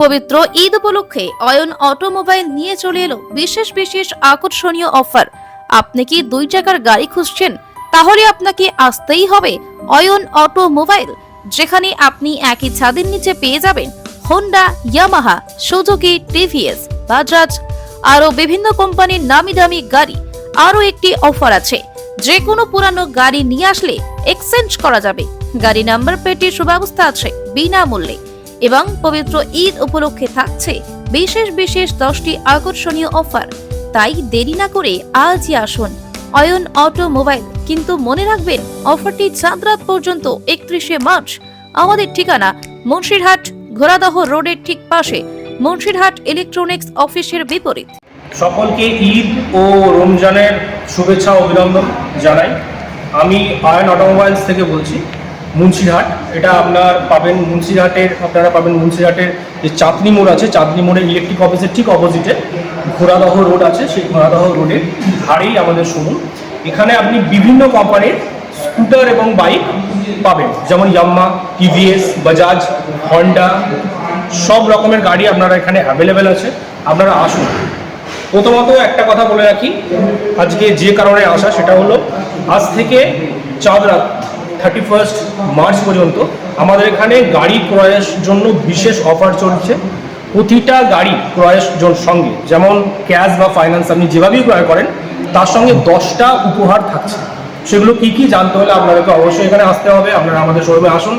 পবিত্র ঈদ উপলক্ষে অয়ন অটোমোবাইল নিয়ে চলে এলো বিশেষ বিশেষ আকর্ষণীয় অফার। আপনি কি দুই চাকার গাড়ি খুঁজছেন? তাহলে আপনাকে আসতেই হবে অয়ন অটোমোবাইল, যেখানে আপনি একই ছাদের নিচে পেয়ে যাবেন Honda Yamaha Suzuki TVS Bajaj আরও বিভিন্ন কোম্পানির নামি দামি গাড়ি। আরও একটি অফার আছে। যে কোনো পুরানো গাড়ি নিয়ে আসলে এক্সচেঞ্জ করা যাবে। গাড়ি নাম্বার প্লেটের সুব্যবস্থা আছে বিনামূল্যে। এবং পবিত্র ঈদ উপলক্ষে থাকছে বিশেষ বিশেষ দশটি আকর্ষণীয় অফার। তাই দেরি না করে আজই আসুন অয়ন অটোমোবাইল। কিন্তু মনে রাখবেন, অফারটি চাঁদ রাত পর্যন্ত একত্রিশে মার্চ। আমাদের ঠিকানা মুন্সিরহাট, ঘোড়াদহ রোডের ঠিক পাশে, মুন্সিরহাট ইলেকট্রনিক্স অফিসের বিপরীত। সকলকে ঈদ ও রমজানের শুভেচ্ছা অভিনন্দন জানাই। আমি আয়ন অটোমোবাইলস থেকে বলছি। মুন্সিরহাট। এটা আপনার পাবেন মুন্সিরহাটের, আপনারা পাবেন মুন্সিরহাটের যে চাঁদনি মোড় আছে, চাঁদনি মোড়ের ইলেকট্রিক অফিসের ঠিক অপোজিটে ঘোড়াদহ রোড আছে, সেই ঘোড়াদহ রোডের ধারেই আমাদের শোরুম এখানে আপনি বিভিন্ন কোম্পানির স্কুটার এবং বাইক পাবেন। যেমন ইয়াম্মা টিভিএস বাজাজ হন্ডা সব রকমের গাড়ি আপনারা এখানে অ্যাভেলেবেল আছে। আপনারা আসুন। প্রথমত একটা কথা বলে রাখি, আজকে যে কারণে আসা, সেটা হলো আজ থেকে চাঁদ রাত থার্টি ফার্স্ট মার্চ পর্যন্ত আমাদের এখানে গাড়ি ক্রয়ের জন্য বিশেষ অফার চলছে। প্রতিটা গাড়ি ক্রয়ের সঙ্গে, যেমন ক্যাশ বা ফাইন্যান্স আপনি যেভাবেই ক্রয় করেন, তার সঙ্গে দশটা উপহার থাকছে। সেগুলো কি কি জানতে হলে আপনাদেরকে অবশ্যই এখানে আসতে হবে। আপনারা আমাদের শোরুমে আসুন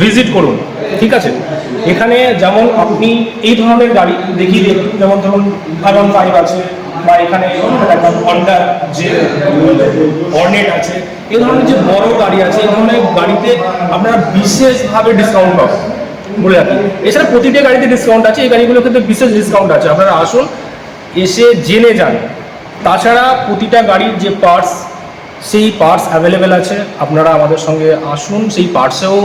ভিজিট করুন, ঠিক আছে? এখানে যেমন আপনি এই ধরনের গাড়ি দেখিয়ে দিই, যেমন ধরুন ফাইভ আছে বা এখানে হন্ডার যে অর্নেট আছে, এ ধরনের যে বড় গাড়ি আছে এই ধরনের গাড়িতে আপনারা বিশেষভাবে ডিসকাউন্ট পাবেন। বলে রাখি। এছাড়া প্রতিটা গাড়িতে ডিসকাউন্ট আছে, এই গাড়িগুলোর ক্ষেত্রে বিশেষ ডিসকাউন্ট আছে। আপনারা আসুন, এসে জেনে যান। তাছাড়া প্রতিটা গাড়ির যে পার্টস সেই পার্টস অ্যাভেলেবেল আছে। আপনারা আমাদের সঙ্গে আসুন, সেই পার্টসেও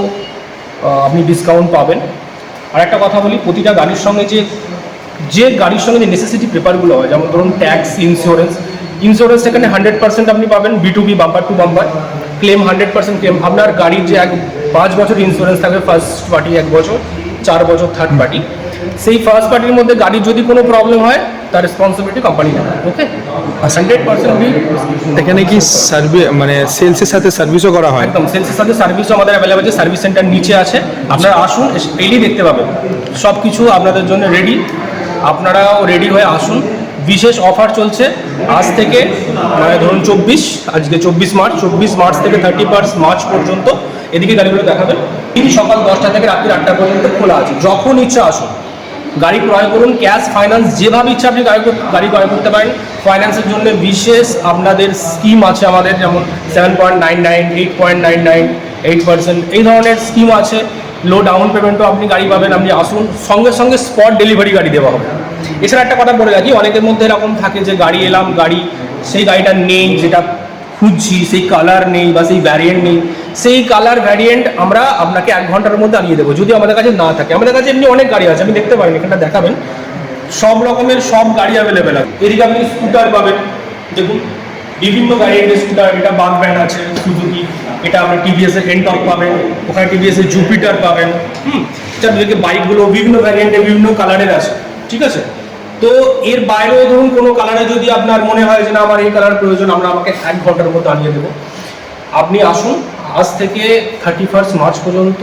আপনি ডিসকাউন্ট পাবেন। আর একটা কথা বলি, প্রতিটা গাড়ির সঙ্গে যে যে গাড়ির সঙ্গে যে নেসেসিটি পেপারগুলো হয় যেমন ধরুন ট্যাক্স ইন্স্যুরেন্স ইন্স্যুরেন্স এখানে হান্ড্রেড পার্সেন্ট আপনি পাবেন B to B bumper to bumper claim hundred percent claim আপনার গাড়ির যে এক পাঁচ বছর ইন্স্যুরেন্স থাকবে ফার্স্ট পার্টি এক বছর চার বছর থার্ড পার্টি সেই ফার্স্ট পার্টির মধ্যে গাড়ির যদি কোনো প্রবলেম হয় তার রেসপন্সিবিলিটি কোম্পানি নেবে ওকে হান্ড্রেড পার্সেন্ট এখানে কি সার্ভি মানে সেলসের সাথে সার্ভিসও করা হয়? একদম সেলসের সাথে সার্ভিসও আমাদের অ্যাভেলেবেল আছে সার্ভিস সেন্টার নিচে আছে। আপনারা আসুন রেডি দেখতে পাবেন। সব কিছু আপনাদের জন্য রেডি আপনারাও রেডি হয়ে আসুন। বিশেষ অফার চলছে আজ থেকে মানে ধরুন চব্বিশ, আজকে চব্বিশ মার্চ চব্বিশ মার্চ থেকে থার্টি ফার্স্ট মার্চ পর্যন্ত এদিকে গাড়িগুলো দেখাবেন। তিনি সকাল দশটা থেকে রাত্রি আটটা পর্যন্ত খোলা আছে। যখন ইচ্ছা আসুন, গাড়ি ক্রয় করুন ক্যাশ ফাইন্যান্স যেভাবে ইচ্ছা আপনি গাড়ি গাড়ি ক্রয় করতে পারেন। ফাইন্যান্সের জন্য বিশেষ আপনাদের স্কিম আছে আমাদের, যেমন seven point nine nine eight point nine nine eight percent এই ধরনের স্কিম আছে। লো ডাউন পেমেন্টও আপনি গাড়ি পাবেন, আপনি আসুন। সঙ্গে সঙ্গে স্পট ডেলিভারি গাড়ি দেওয়া হবে। এছাড়া একটা কথা বলে রাখি, অনেকের মধ্যে এরকম থাকে যে গাড়ি এলাম, গাড়ি, সেই গাড়িটা নেই, যেটা খুঁজছি, সেই কালার নেই বা সেই ভ্যারিয়েন্ট নেই। সেই কালার ভ্যারিয়েন্ট আমরা আপনাকে এক ঘণ্টার মধ্যে আনিয়ে দেবো, যদি আমাদের কাছে না থাকে। আমাদের কাছে এমনি অনেক গাড়ি আছে, আমি দেখতে পারেন এখানটা দেখাবেন। সব রকমের সব গাড়ি অ্যাভেলেবেল আছে। এদিকে আপনি স্কুটার পাবেন, দেখুন। বিভিন্ন ভ্যারিয়েন্টের স্কুটার এটা বাগ ব্যান্ড আছে সুজুকি এটা আপনি টিভিএস এর এনটক পাবেন, ওখানে টিভিএস এর জুপিটার পাবেন, হুম চারদিকে বাইকগুলো বিভিন্ন ভ্যারিয়েন্টের বিভিন্ন কালারের আছে, ঠিক আছে? তো এর বাইরেও ধরুন কোনো কালারে যদি আপনার মনে হয় যে না, আমার এই কালার প্রয়োজন, আমরা আমাকে এক ঘণ্টার মধ্যে আনিয়ে দেবো। আপনি আসুন, আজ থেকে থার্টি ফার্স্ট মার্চ পর্যন্ত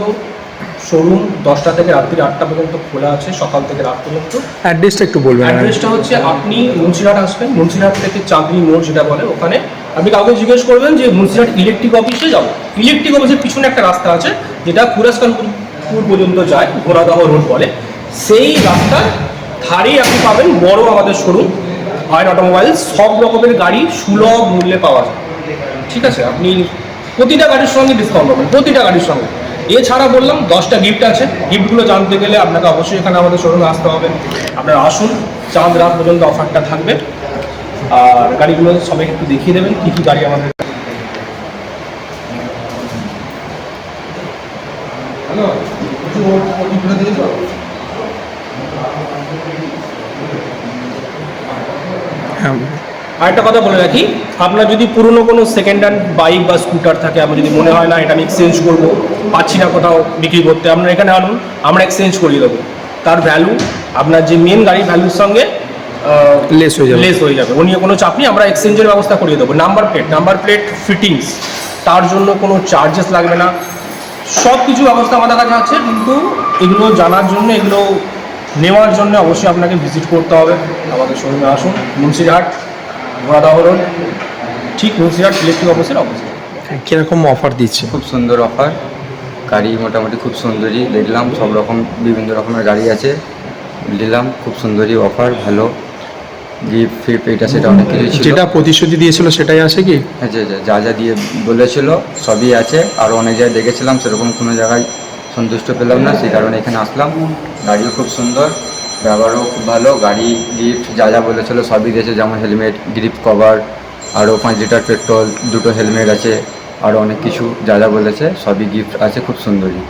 শোরুম দশটা থেকে রাত্রি আটটা পর্যন্ত খোলা আছে সকাল থেকে রাত পর্যন্ত। অ্যাড্রেসটা একটু বলবেন অ্যাড্রেসটা হচ্ছে আপনি মুন্সিরহাট আসবেন মুন্সিরহাট থেকে চাঁদনি মোড় যেটা বলে ওখানে আপনি কাউকে জিজ্ঞেস করবেন যে মুন্সিরহাট ইলেকট্রিক অফিসে যাব ইলেকট্রিক অফিসের পিছনে একটা রাস্তা আছে যেটা কুরাসকানপুর পর্যন্ত যায় ঘোড়াদহ রোড বলে। সেই রাস্তার ধারেই আপনি পাবেন বড় আমাদের শোরুম আয়ন অটোমোবাইল সব রকমের গাড়ি সুলভ মূল্যে পাওয়া যায়। ঠিক আছে? আপনি প্রতিটা গাড়ির সঙ্গে ডিসকাউন্ট পাবেন প্রতিটা গাড়ির সঙ্গে। এছাড়া বললাম দশটা গিফট আছে। গিফটগুলো জানতে গেলে আপনাকে অবশ্যই এখানে আমাদের শোরুমে আসতে হবে। আপনারা আসুন, চাঁদ রাত পর্যন্ত অফারটা থাকবে। আর গাড়িগুলো সবাই একটু দেখিয়ে দেবেন, কী কী গাড়ি আমাদের হ্যাঁ। আর একটা কথা বলে রাখি আপনার যদি পুরনো কোনো সেকেন্ড হ্যান্ড বাইক বা স্কুটার থাকে আপনার যদি মনে হয় না এটা আমি এক্সচেঞ্জ করব পাচ্ছি না কোথাও বিক্রি করতে আপনার এখানে আনুন আমরা এক্সচেঞ্জ করিয়ে দেবো। তার ভ্যালু আপনার যে মেন গাড়ির ভ্যালুর সঙ্গে লেস হয়ে যাবে। লেস হয়ে যাবে। ও নিয়ে কোনো চাপ নেই আমরা এক্সচেঞ্জের ব্যবস্থা করিয়ে দেবো। Number plate number plate fittings তার জন্য কোনো চার্জেস লাগবে না। সব কিছু ব্যবস্থা আমাদের কাছে আছে কিন্তু এগুলো জানার জন্য এগুলো নেওয়ার জন্য অবশ্যই আপনাকে ভিজিট করতে হবে। আমাদের শোরুমে আসুন মুন্সিরহাট। ঘোড়াদহ রোড ঠিক মুন্সিরহাট ইলেকট্রিক অফিসের অপোজিট কীরকম অফার দিচ্ছে? খুব সুন্দর অফার গাড়ি মোটামুটি খুব সুন্দরই দেখলাম সব রকম বিভিন্ন রকমের গাড়ি আছে। নিলাম খুব সুন্দরই অফার ভালো। গিফট ফিফট এটা সেটা অনেক কিছু যেটা প্রতিশ্রুতি দিয়েছিল সেটাই আছে কি? হ্যাঁ, যা যা দিয়ে বলেছিল সবই আছে। আর অনেক জায়গায় দেখেছিলাম সেরকম কোনো জায়গায় সন্তুষ্ট পেলাম না সেই কারণে এখানে আসলাম। গাড়িও খুব সুন্দর। ব্যবহারও খুব ভালো, গাড়ি গিফট যা যা বলেছিল সবই দিয়েছে, যেমন হেলমেট গ্রিপ কভার আরও পাঁচ লিটার পেট্রোল দুটো হেলমেট আছে, আরও অনেক কিছু যা যা বলেছে, সবই গিফট আছে, খুব সুন্দরই।